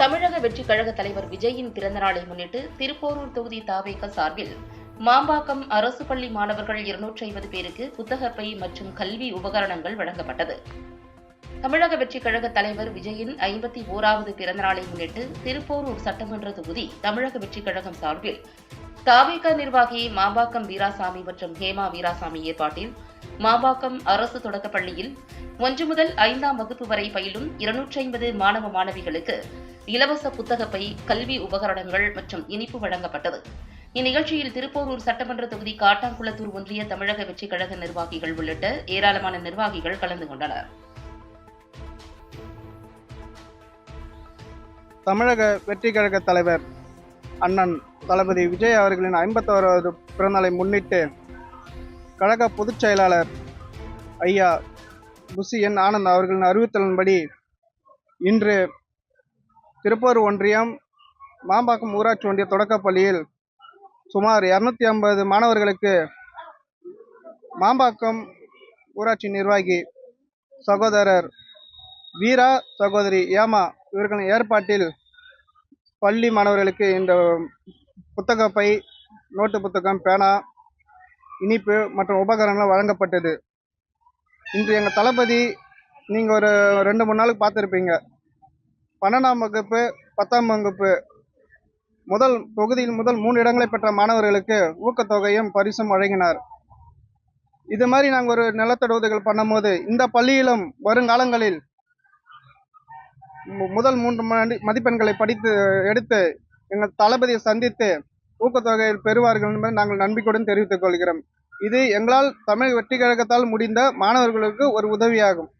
தமிழக வெற்றிக் கழக தலைவர் விஜயின் பிறந்தநாளை முன்னிட்டு திருப்போரூர் தொகுதி தாவேக சார்பில் மாம்பாக்கம் அரசு பள்ளி மாணவர்கள் இருநூற்றி ஐம்பது பேருக்கு புத்தகப்பை மற்றும் கல்வி உபகரணங்கள் வழங்கப்பட்டது. தமிழக வெற்றிக் கழக தலைவர் விஜயின் ஐம்பத்தி ஓராவது பிறந்தநாளை முன்னிட்டு திருப்போரூர் சட்டமன்ற தொகுதி தமிழக வெற்றிக் கழகம் சார்பில் தாவேக நிர்வாகி மாம்பாக்கம் வீராசாமி மற்றும் ஹேமா வீராசாமி ஏற்பாட்டில் மாவாக்கம் அரசு தொடக்கப் பள்ளியில் ஒன்று முதல் ஐந்தாம் வகுப்பு வரை பயிலும் இருநூற்றி ஐம்பது மாணவ மாணவிகளுக்கு இலவச புத்தகப்பை கல்வி உபகரணங்கள் மற்றும் இனிப்பு வழங்கப்பட்டது. இந்நிகழ்ச்சியில் திருப்போரூர் சட்டமன்ற தொகுதி காட்டாங்குளத்தூர் ஒன்றிய தமிழக வெற்றிக் கழக நிர்வாகிகள் உள்ளிட்ட ஏராளமான நிர்வாகிகள் கலந்து கொண்டனர். தமிழக வெற்றிக் கழக தலைவர் அண்ணன் தளபதி விஜய் அவர்களின் ஐம்பத்தோராவது பிறந்தநாளை முன்னிட்டு கழக பொதுச் செயலாளர் ஐயா புசி என் ஆனந்த் அவர்களின் அறிவித்தலின்படி இன்று திருப்பூர் ஒன்றியம் மாம்பாக்கம் ஊராட்சி ஒன்றிய தொடக்கப்பள்ளியில் சுமார் இரநூத்தி ஐம்பது மாணவர்களுக்கு மாம்பாக்கம் ஊராட்சி நிர்வாகி சகோதரர் வீரா சகோதரி ஏமா இவர்களின் ஏற்பாட்டில் பள்ளி மாணவர்களுக்கு இந்த புத்தக பை நோட்டு புத்தகம் பேனா இனிப்பு மற்றும் உபகரணங்கள் வழங்கப்பட்டது. இன்று எங்கள் தளபதி நீங்கள் ஒரு ரெண்டு மூணு நாளுக்கு பார்த்துருப்பீங்க. பன்னெண்டாம் வகுப்பு பத்தாம் வகுப்பு முதல் தொகுதியில் முதல் மூணு இடங்களை பெற்ற மாணவர்களுக்கு ஊக்கத்தொகையும் பரிசும் வழங்கினார். இது மாதிரி நாங்கள் ஒரு நிலத்தடி உதவிகள் பண்ணும்போது இந்த பள்ளியிலும் வருங்காலங்களில் முதல் மூன்று மதிப்பெண்களை படித்து எடுத்து எங்கள் தளபதியை சந்தித்து ஊக்கத்தொகையில் பெறுவார்கள் என்பதை நாங்கள் நம்பிக்கையுடன் தெரிவித்துக் கொள்கிறோம். இது எங்களால் தமிழ் வெற்றி கழகத்தால் முடிந்த மாணவர்களுக்கு ஒரு உதவியாகும்.